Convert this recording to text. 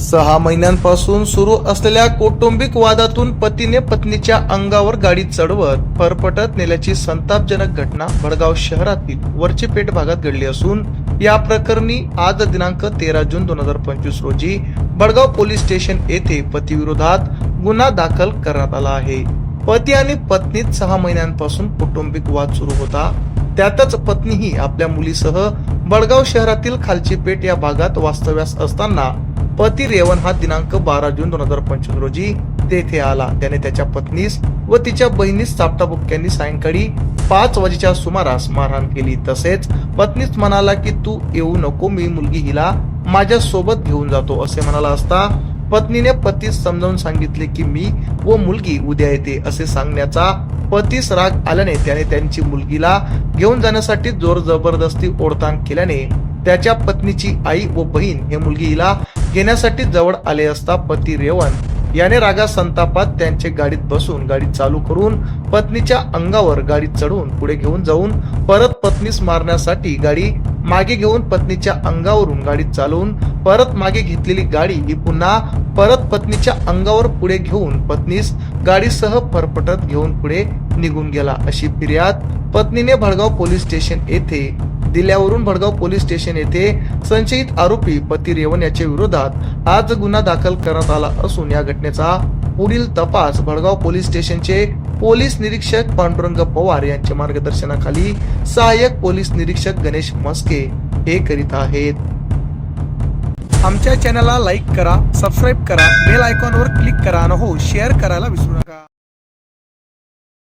सहा महिन्यांपासून सुरू असलेल्या कौटुंबिक वादातून पतीने पत्नीच्या अंगावर गाडी चढवत फरफटत नेल्याची संतापजनक घटना भडगाव शहरातील वरचेपेठ भागात घडली असून या प्रकरणी आज दिनांक तेरा जून दोन हजार पंचवीस रोजी भडगाव पोलीस स्टेशन येथे पतीविरोधात गुन्हा दाखल करण्यात आला आहे. पती आणि पत्नीत सहा महिन्यांपासून कौटुंबिक वाद सुरू होता. त्यातच पत्नीही आपल्या मुलीसह बडगाव शहरातील खालची पेठ या भागात वास्तव्यास असताना पती रेवन हा दिनांक बारा जून दोन हजार पंचवीस रोजी तेथे आला. त्याने त्याच्या पत्नीस व तिच्या बहिणीस चापटाबुक्क्यांनी सायंकाळी पाच वाजेच्या सुमारास मारहाण केली. तसेच पत्नीच म्हणाला की तू येऊ नको मी मुलगी हिला माझ्या सोबत घेऊन जातो. असे म्हणाला असता पत्नीने पतीस समजावून सांगितले की मी व मुलगी उद्या येते. असे सांगण्याचा पतीस राग आल्याने त्याने त्यांची मुलगीला घेऊन जाण्यासाठी जोर जबरदस्ती ओढताण केल्याने त्याच्या पत्नीची आई व बहीण हे मुलगी हिला घेण्यासाठी जवळ आले असता पती रेवण याने रागा संतापात त्यांचे गाडीत बसून गाडी चालू करून पत्नीच्या अंगावर गाडी चढवून पुढे घेऊन जाऊन परत पत्नीस मारण्यासाठी गाडी मागे घेऊन पत्नीच्या अंगावरून गाडी चालवून परत मागे घेतलेली गाडी ही पुन्हा परत पत्नीच्या अंगावर पुढे घेऊन पत्नीस गाडीसह फरफटत घेऊन पुढे निघून गेला. अशी फिर्याद पत्नीने भडगाव पोलीस स्टेशन येथे दिल्यावरून भडगाव पोलीस स्टेशन येथे संशयित आरोपी पती रेवण याच्या विरोधात आज गुन्हा दाखल करण्यात आला असून या घटनेचा पुढील तपास भडगाव पोलीस स्टेशनचे पोलीस निरीक्षक पांडुरंग पवार यांच्या मार्गदर्शनाखाली सहाय्यक पोलीस निरीक्षक गणेश मस्के हे करीत आहेत. आमच्या चॅनलला लाईक करा सबस्क्राईब करा बेल आयकॉनवर क्लिक करा आणि हो शेअर करायला विसरू नका.